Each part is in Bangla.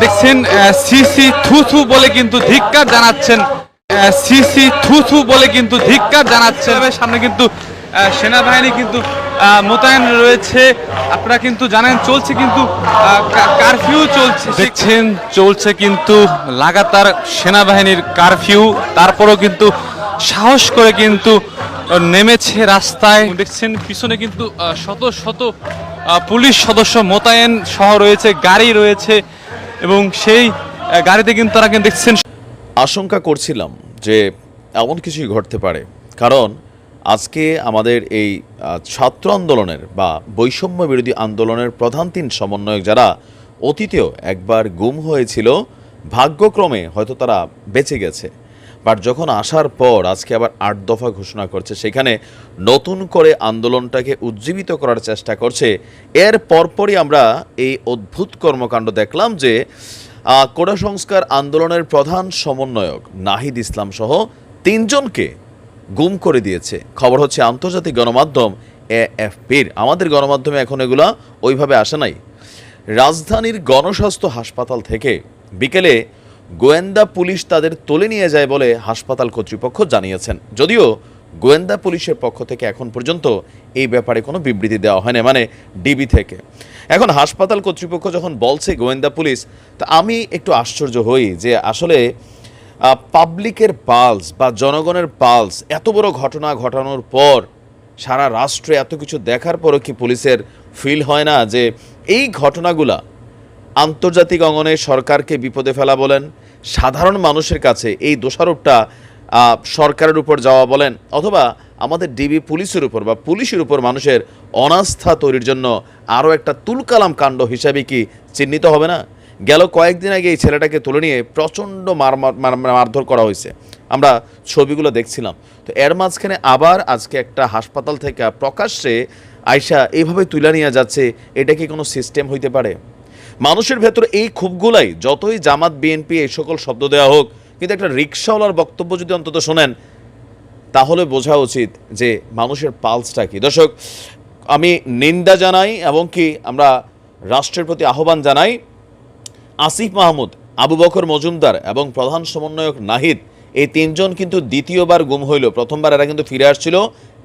দেখছেন সিসি থু থু বলে কিন্তু ধিক্কার জানাচ্ছেন। সিসি থু থু বলে কিন্তু ধিক্কার জানাচ্ছেন। সামনে কিন্তু সেনাবাহিনী কিন্তু মোতায়েন রয়েছে। আপনারা কিন্তু জানেন চলছে কিন্তু কারফিউ চলছে। দেখছেন চলছে কিন্তু লাগাতার সেনাবাহিনীর কারফিউ। তারপরেও কিন্তু সাহস করে কিন্তু নেমেছে রাস্তায়। দেখছেন পিছনে কিন্তু শত শত পুলিশ সদস্য মোতায়েন সহ রয়েছে, গাড়ি রয়েছে এবং সেই গাড়িতে কিন্তু তারা কিন্তু দেখছেন আশঙ্কা করছিলাম যে এমন কিছুই ঘটতে পারে। কারণ আজকে আমাদের এই ছাত্র আন্দোলনের বা বৈষম্য বিরোধী আন্দোলনের প্রধান তিন সমন্বয়ক যারা অতীতেও একবার গুম হয়েছিল, ভাগ্যক্রমে হয়তো তারা বেঁচে গেছে। বাট যখন আসার পর আজকে আবার আট দফা ঘোষণা করছে, সেখানে নতুন করে আন্দোলনটাকে উজ্জীবিত করার চেষ্টা করছে। এর পরপরই আমরা এই অদ্ভুত কর্মকাণ্ড দেখলাম যে কোটা সংস্কার আন্দোলনের প্রধান সমন্বয়ক নাহিদ ইসলাম সহ তিনজনকে গুম করে দিয়েছে। খবর হচ্ছে, আন্তর্জাতিক গণমাধ্যম এএফপির। আমাদের গণমাধ্যমে এখন এগুলা ওইভাবে আসে নাই। রাজধানীর গণস্বাস্থ্য হাসপাতাল থেকে বিকেলে গোয়েন্দা পুলিশ তাদের তুলে নিয়ে যায় বলে হাসপাতাল কর্তৃপক্ষ জানিয়েছেন। যদিও গোয়েন্দা পুলিশের পক্ষ থেকে এখন পর্যন্ত এই ব্যাপারে কোনো বিবৃতি দেওয়া হয়নি মানে ডিবি থেকে। এখন হাসপাতাল কর্তৃপক্ষ যখন বলছে গোয়েন্দা পুলিশ, তা আমি একটু আশ্চর্য হই যে আসলে পাবলিকের পালস বা জনগণের পালস এত বড় ঘটনা ঘটানোর পর সারা রাষ্ট্রে এত কিছু দেখার পরও কি পুলিশের ফিল হয় না যে এই ঘটনাগুলা আন্তর্জাতিক অঙ্গনে সরকারকে বিপদে ফেলা বলেন। সাধারণ মানুষের কাছে এই দোষারোপটা সরকারের উপর যাওয়া বলেন অথবা আমাদের ডিবি পুলিশের উপর বা পুলিশের উপর মানুষের অনাস্থা তৈরির জন্য আরও একটা তুলকালাম কাণ্ড হিসাবে কি চিহ্নিত হবে না? গেল কয়েকদিন আগে এই ছেলেটাকে তুলে নিয়ে প্রচণ্ড মার, মার- মার- মারধর করা হয়েছে। আমরা ছবিগুলো দেখছিলাম। তো এর মাঝখানে আবার আজকে একটা হাসপাতাল থেকে প্রকাশ্যে আয়সা এইভাবে তুলে নিয়ে যাচ্ছে, এটা কি কোনো সিস্টেম হইতে পারে? মানুষের ভেতরে এই ক্ষোভগুলাই, যতই জামাত, বিএনপি এই সকল শব্দ দেওয়া হোক, কিন্তু একটা রিক্সাওয়ালার বক্তব্য যদি অন্তত শোনেন, তাহলে বোঝা উচিত যে মানুষের পালসটা কি। দর্শক, আমি নিন্দা জানাই এবং কি আমরা রাষ্ট্রের প্রতি আহ্বান জানাই। আসিফ মাহমুদ, আবু বকর মজুমদার এবং প্রধান সমন্বয়ক নাহিদ এই তিনজন কিন্তু দ্বিতীয়বার গুম হইল। প্রথমবার এরা কিন্তু ফিরে আসছিল।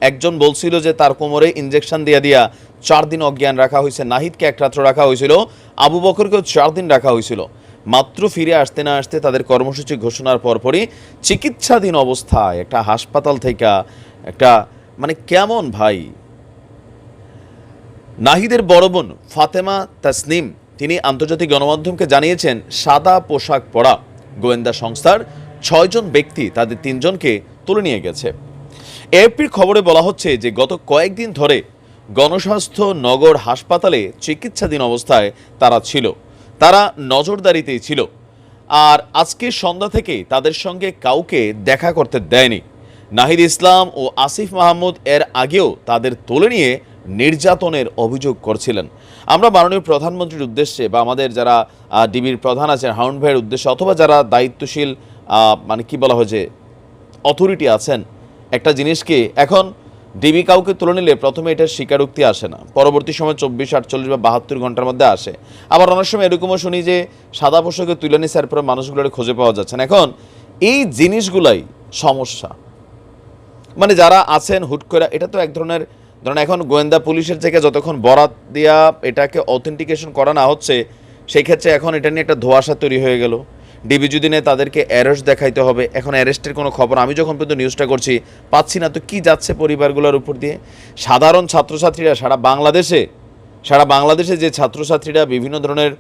একজন বলছিল যে তার কোমরে ইঞ্জেকশন দিয়া দিয়া চার দিন অজ্ঞান রাখা হয়েছে নাহিদকে এক রাত্র রাখা হয়েছিল আবু বকরকেও চার দিন রাখা হয়েছিল মাত্র ফিরে আসতে না আসতে তাদের কর্মসূচি ঘোষণার পরপরই চিকিৎসাধীন অবস্থায় একটা হাসপাতাল থেকে একটা মানে কেমন ভাই? নাহিদের বড় বোন ফাতেমা তাসনিম, তিনি আন্তর্জাতিক গণমাধ্যমকে জানিয়েছেন, সাদা পোশাক পরা গোয়েন্দা সংস্থার ছয়জন ব্যক্তি, তাদের তিনজনকে তুলে নিয়ে গেছে। এএফপির খবরে বলা হচ্ছে যে, গত কয়েকদিন ধরে গণস্বাস্থ্য নগর হাসপাতালে চিকিৎসাধীন অবস্থায় তারা ছিল। তারা নজরদারিতেই ছিল। আর আজকে সন্ধ্যা থেকে তাদের সঙ্গে কাউকে দেখা করতে দেয়নি। নাহিদ ইসলাম ও আসিফ মাহমুদ এর আগেও তাদের তুলে নিয়ে নির্যাতনের অভিযোগ করছিলেন। আমরা মাননীয় প্রধানমন্ত্রীর উদ্দেশ্যে বা আমাদের যারা ডিবির প্রধান আছেন, হাউন্ড ভাইয়ের উদ্দেশ্যে অথবা যারা দায়িত্বশীল মানে কি বলা হয় যে অথরিটি আছেন একটা জিনিসকে, এখন ডিবি কাউকে তুলে নিলে প্রথমে এটার স্বীকারোক্তি আসে না। পরবর্তী সময় চব্বিশ, আটচল্লিশ বা বাহাত্তর ঘণ্টার মধ্যে আসে। আবার অনেক সময় এরকমও শুনি যে, সাদা পোশাকে তুলে নিছে, এরপরে মানুষগুলোর খুঁজে পাওয়া যাচ্ছে না। এখন এই জিনিসগুলাই সমস্যা। মানে যারা আছেন হুট করে, এটা তো এক ধরনের, ধরেন এখন গোয়েন্দা পুলিশের থেকে যতক্ষণ বরাত দেওয়া এটাকে অথেন্টিকেশন করা না হচ্ছে সেই ক্ষেত্রে এখন এটা নিয়ে একটা ধোয়াশা তৈরি হয়ে গেল। নেয় তাদেরকে অ্যারেস্ট দেখাইতে হবে। এখন অ্যারেস্টের কোনো খবর, আমি যখন পর্যন্ত নিউজটা করছি, পাচ্ছি না। তো কি যাচ্ছে পরিবারগুলোর উপর দিয়ে? সাধারণ ছাত্রছাত্রীরা সারা বাংলাদেশে সারা বাংলাদেশে যে ছাত্রছাত্রীরা বিভিন্ন ধরনের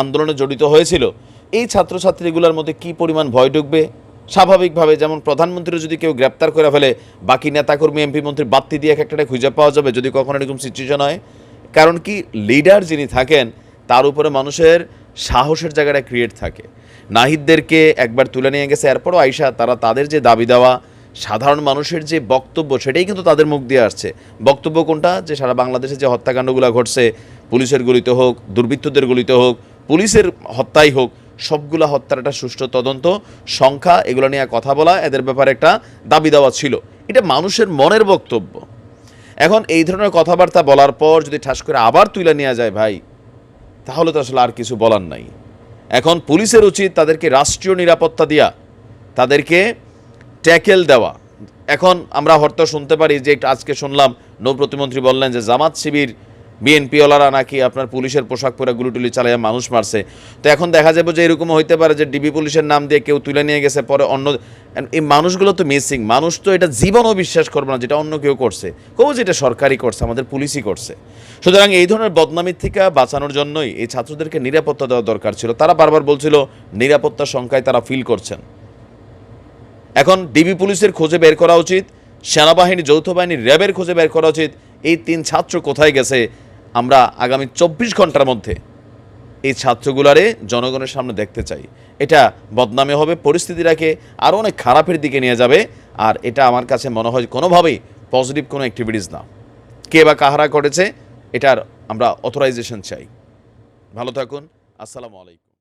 আন্দোলনে জড়িত হয়েছিল, এই ছাত্রছাত্রীগুলোর মধ্যে কি পরিমাণ ভয় ঢুকবে? স্বাভাবিকভাবে যেমন প্রধানমন্ত্রী যদি কেউ গ্রেপ্তার করে ফেলে, বাকি নেতাকর্মী, এমপি মন্ত্রী বাত্তি দিয়ে এক একটা খুঁজে পাওয়া যাবে যদি কখনো এরকম সিচুয়েশন হয়। কারণ কি লিডার যিনি থাকেন, তার উপরে মানুষের সাহসের জায়গাটা ক্রিয়েট থাকে। নাহিদদেরকে একবার তুলে নিয়ে গেছে এরপরও আইসা তারা তাদের যে দাবি দেওয়া, সাধারণ মানুষের যে বক্তব্য, সেটাই কিন্তু তাদের মুখ দিয়ে আসছে। বক্তব্য কোনটা? যে সারা বাংলাদেশে যে হত্যাকাণ্ডগুলো ঘটছে, পুলিশের গুলিতে হোক, দুর্বৃত্তদের গুলিতে হোক, পুলিশের হত্যাই হোক, সবগুলা হত্যার একটা সুষ্ঠু তদন্ত, সংখ্যা, এগুলো নিয়ে কথা বলা, এদের ব্যাপারে একটা দাবি দেওয়া ছিল। এটা মানুষের মনের বক্তব্য। এখন এই ধরনের কথাবার্তা বলার পর যদি ঠাস করে আবার তুলে নেওয়া যায় ভাই তাহলে তো আসলে আর কিছু বলার নাই। এখন পুলিশের উচিত তাদেরকে রাষ্ট্রীয় নিরাপত্তা দেওয়া তাদেরকে ট্যাকেল দেওয়া। এখন আমরা হয়তো শুনতে পারি যে, আজকে শুনলাম নৌ প্রতিমন্ত্রী বললেন যে, জামাত শিবির বিএনপিওয়ালারা নাকি আপনার পুলিশের পোশাক পরে গুলিটুলি চালিয়ে মানুষ মারছে। তো এখন দেখা যাবে যে এরকম হইতে পারে যে ডিবি পুলিশের নাম দিয়ে কেউ তুলে নিয়ে গেছে, পরে অন্য এই মানুষগুলো তো মিসিং মানুষ তো এটা জীবনও বিশ্বাস করবে না যেটা অন্য কেউ করছে। কেউ যেটা সরকারি করছে, আমাদের পুলিশই করছে। সুতরাং এই ধরনের বদনামির থেকে বাঁচানোর জন্যই এই ছাত্রদেরকে নিরাপত্তা দেওয়া দরকার ছিল। তারা বারবার বলছিল, নিরাপত্তার সংখ্যায় তারা ফিল করছেন। এখন ডিবি পুলিশের খোঁজে বের করা উচিত, সেনাবাহিনী, যৌথ বাহিনী র্যাবের খোঁজে বের করা উচিত, এই তিন ছাত্র কোথায় গেছে আমরা আগামী চব্বিশ ঘণ্টার মধ্যে এই ছাত্রগুলারে জনগণের সামনে দেখতে চাই। এটা বদনামে হবে, পরিস্থিতিটাকে আরও অনেক খারাপের দিকে নিয়ে যাবে, আর এটা আমার কাছে মনে হয় কোনোভাবেই পজিটিভ কোনো অ্যাক্টিভিটিস না। কে বা কাহারা করেছে, এটার আমরা অথরাইজেশন চাই। ভালো থাকুন, আসসালামু আলাইকুম।